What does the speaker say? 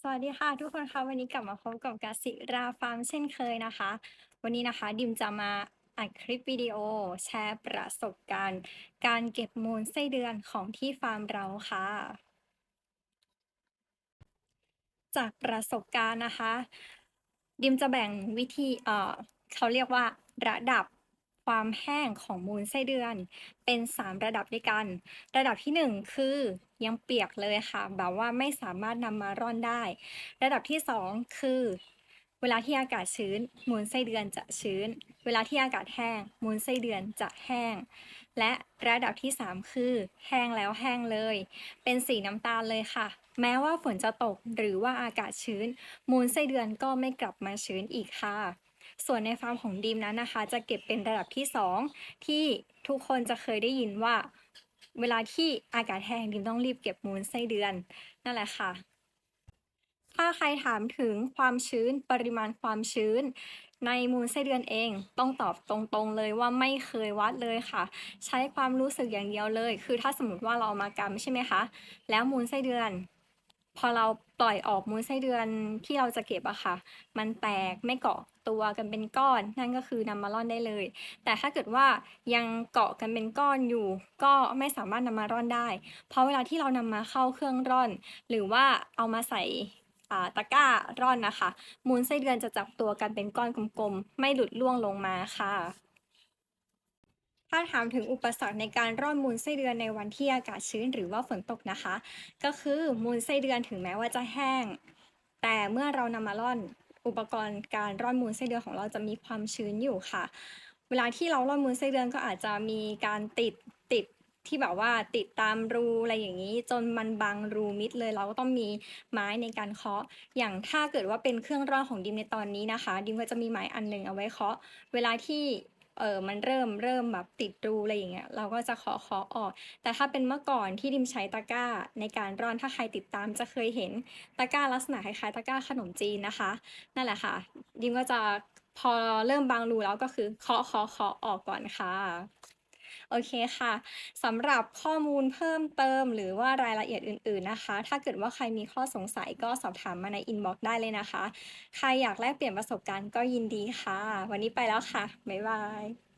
สวัสดีค่ะทุกคนคะวันนี้กลับมาพบกับกสิราฟาร์มเช่นเคยนะคะ วันนี้นะคะดิมจะมาอัดคลิปวิดีโอ แชร์ประสบการณ์ การเก็บมูลไส้เดือนของที่ฟาร์มเราค่ะ จากประสบการณ์นะคะ ดิมจะแบ่งวิธีเอ่อเขาเรียกว่าระดับ ความแห้งของมูลไส้เดือน เป็น 3 ระดับด้วยกัน ระดับที่ 1 คือยังเปียกเลยค่ะ แบบว่าไม่สามารถนำมาร่อนได้ ระดับที่ 2 คือ เวลาที่อากาศชื้น มูลไส้เดือนจะชื้น เวลาที่อากาศแห้ง มูลไส้เดือนจะแห้ง และระดับที่ 3 คือ แห้งแล้วแห้งเลย เป็นสีน้ำตาลเลยค่ะแม้ว่าฝนจะตกหรือว่าอากาศชื้น มูลไส้เดือนก็ไม่กลับมาชื้นอีกค่ะ ส่วนในฟาร์มของดีมนั้นนะคะ จะเก็บเป็นระดับที่ 2 ที่ทุกคนจะเคยได้ยินว่า เวลาที่อากาศแห้งดิมต้องรีบเก็บมูลไส้เดือนนั่นแหละค่ะ ถ้าใครถามถึงความชื้นปริมาณความชื้น ในมูลไส้เดือนเองต้องตอบตรงๆเลยว่าไม่เคยวัดเลยค่ะ ใช้ความรู้สึกอย่างเดียวเลย คือถ้าสมมติว่าเราเอามากำใช่ไหมคะ แล้วมูลไส้เดือน พอเราปล่อยออกมูลไส้เดือนที่เราจะเก็บอะค่ะ มันแตกไม่เกาะตัวกันเป็นก้อน นั่นก็คือนำมาร่อนได้เลย แต่ถ้าเกิดว่ายังเกาะกันเป็นก้อนอยู่ ก็ไม่สามารถนำมาร่อนได้ เพราะเวลาที่เรานำมาเข้าเครื่องร่อน หรือว่าเอามาใส่ตะกร้าร่อนนะคะ มูลไส้เดือนจะจับตัวกันเป็นก้อนกลมๆ ไม่หลุดล่วงลงมาค่ะ ถ้าถามถึงอุปสรรคในการร่อนมูลไส้เดือนในวันที่อากาศชื้นหรือว่าฝนตกนะคะ ก็คือมูลไส้เดือนถึงแม้ว่าจะแห้ง แต่เมื่อเรานำมาร่อนอุปกรณ์การร่อนมูลไส้เดือนของเราจะมีความชื้นอยู่ค่ะ เวลาที่เราร่อนมูลไส้เดือนก็อาจจะมีการติดติดที่แบบว่าติดตามรูอะไรอย่างนี้ จนมันบังรูมิดเลยเราก็ต้องมีไม้ในการเคาะ อย่างถ้าเกิดว่าเป็นเครื่องร่อนของดิมในตอนนี้นะคะ ดิมก็จะมีไม้อันหนึ่งเอาไว้เคาะ เวลาที่ เออมันเริ่มเริ่มแบบติดรูอะไรอย่างเงี้ยเราก็จะขอขอออก แต่ถ้าเป็นเมื่อก่อนที่ดิมใช้ตะกร้าในการร่อนถ้าใครติดตามจะเคยเห็นตะกร้าลักษณะคล้ายๆตะกร้าขนมจีนนะคะ นั่นแหละค่ะ ดิมก็จะพอเริ่มบางรูแล้วก็คือเคาะเคาะเคาะออกก่อนค่ะ โอเคค่ะสำหรับข้อมูลเพิ่มเติม หรือว่ารายละเอียดอื่น ๆนะคะ ถ้าเกิดว่าใครมีข้อสงสัยก็สอบถามมาในอินบ็อกซ์ได้เลยนะคะ ใครอยากแลกเปลี่ยนประสบการณ์ก็ยินดีค่ะ วันนี้ไปแล้วค่ะ บ๊ายบาย